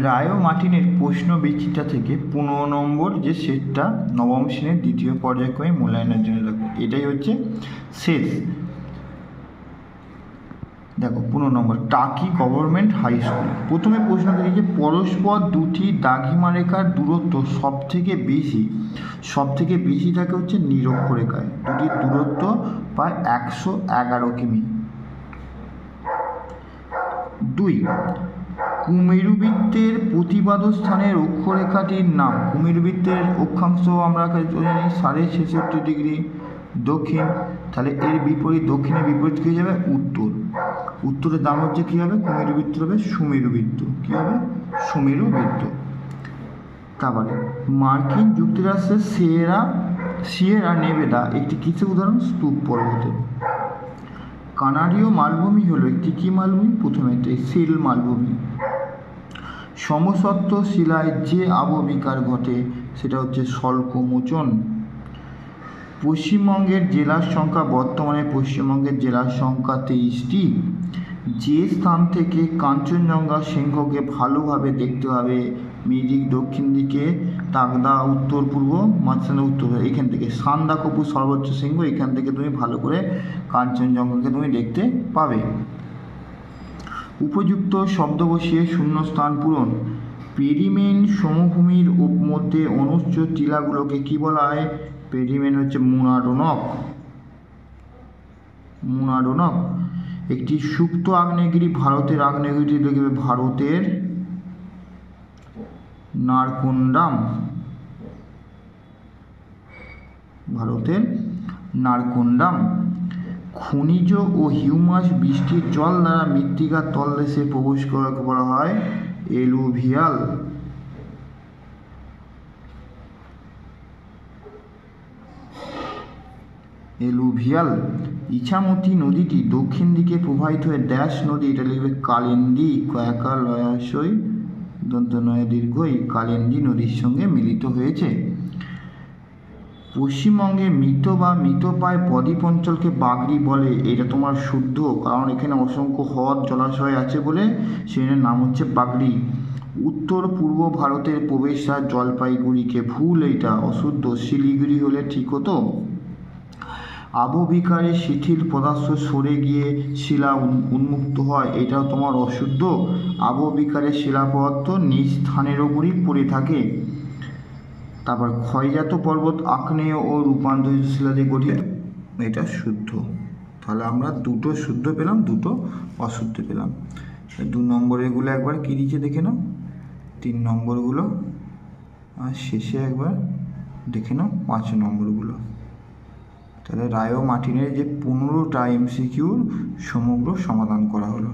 রায় মার্টিনের প্রশ্ন বিচিত্রা থেকে পনেরো নম্বর যে সেটটা নবম শ্রেণির দ্বিতীয় পর্যায়ক্রমে মূল্যায়নের জন্য এটাই হচ্ছে শেষ। দেখো, পনেরো নম্বর, টাকি গভর্নমেন্ট হাই স্কুল। প্রথমে প্রশ্ন দিয়েছে পরস্পর দুটি দাগিমা রেখার দূরত্ব সব থেকে বেশি সব থেকে বেশি থাকে হচ্ছে নিরক্ষরেখায়। দুটির দূরত্ব প্রায় একশো এগারো কিমি। দুই কুমেরুবৃত্তের প্রতিপাদ স্থানের অক্ষরেখাটির নাম। কুমেরুবৃত্তের অক্ষাংশ আমরা জানি, সাড়ে ছেষট্টি ডিগ্রি দক্ষিণ। তাহলে এর বিপরীত, দক্ষিণের বিপরীত কী যাবে? উত্তর। উত্তরের দাম হচ্ছে কী হবে? কুমেরুবৃত্ত হবে সুমেরুবৃত্ত। কী হবে? সুমেরুবৃত্ত। তারপরে, মার্কিন যুক্তরাষ্ট্রের সিয়েরা সিয়েরা নেবেদা একটি কিসের উদাহরণ? স্তূপ পর্বতের। কানাডীয় মালভূমি হলো একটি কী মালভূমি? প্রথমে সিল মালভূমি। সমসত্ব শিলায় যে আববিকার ঘটে, সেটা হচ্ছে স্বল্পমোচন পশ্চিমবঙ্গের জেলার সংখ্যা বর্তমানে পশ্চিমবঙ্গের জেলার সংখ্যা তেইশটি। যে স্থান থেকে কাঞ্চনজঙ্ঘা সিংহকে ভালোভাবে দেখতে হবে, মিরিক দক্ষিণ দিকে, তাগদা উত্তর পূর্ব, মাঝখানে উত্তর এখান থেকে। সান্দা সান্দাকপু সর্বোচ্চ সিংহ, এখান থেকে তুমি ভালো করে কাঞ্চনজঙ্ঘাকে তুমি দেখতে পাবে। উপযুক্ত শব্দ বসিয়ে শূন্যস্থান পূরণ। পেরিমেন সমভূমির মধ্যে অনুচ্চ টিলাগুলোকে কি বলা হয়? পেরিমেন হচ্ছে মুনাডোনক মুনাডোনক একটি সুপ্ত আগ্নেয়গিরি ভারতের আগ্নেয়গিরি দেখবে ভারতের নারকুন্ডাম। ভারতের নারকুন্ডাম। খনিজ ও হিউমাস বৃষ্টির জল দ্বারা মৃত্তিকার তলদেশে প্রবেশ করা হয় এলুভিয়াল। এলুভিয়াল ইছামতি নদীটি দক্ষিণ দিকে প্রবাহিত হয়ে ড্যাশ নদী, এটা লিখবে কালিন্দী কয়াকা লয়াশই দন্ত নয় দীর্ঘই কালিন্দী নদীর সঙ্গে মিলিত হয়েছে। পশ্চিমবঙ্গে মৃত বা মৃতপ্রায় বদ্বীপ অঞ্চলকে বাগড়ি বলে, এটা তোমার শুদ্ধ, কারণ এখানে অসংখ্য হ্রদ জলাশয় আছে বলে সেটার নাম হচ্ছে বাগড়ি উত্তর পূর্ব ভারতের প্রবেশদ্বার জলপাইগুড়িকে ভুল, এইটা অশুদ্ধ। শিলিগুড়ি হলে ঠিক হতো। আবহবিকারে শিথিল পদার্থ সরে গিয়ে শিলা উন- উন্মুক্ত হয়। এটাও তোমার অশুদ্ধ। আবহবিকারে শিলা পদার্থ নিজ স্থানের ওপরই পড়ে থাকে। তারপর ক্ষয়জাত পর্বত আগ্নেয় ও রূপান্তরিত শিলা দিয়ে গঠিত। এটা শুদ্ধ। তাহলে আমরা দুটো শুদ্ধ পেলাম, দুটো অশুদ্ধ পেলাম। দু নম্বরেরগুলো একবার কী দিচ্ছে দেখে নাও। তিন নম্বরগুলো, আর শেষে একবার দেখে নাও পাঁচ নম্বরগুলো। তাহলে রায় ও মার্টিনের যে পনেরোটা এমসিকিউর সমগ্র সমাধান করা হলো।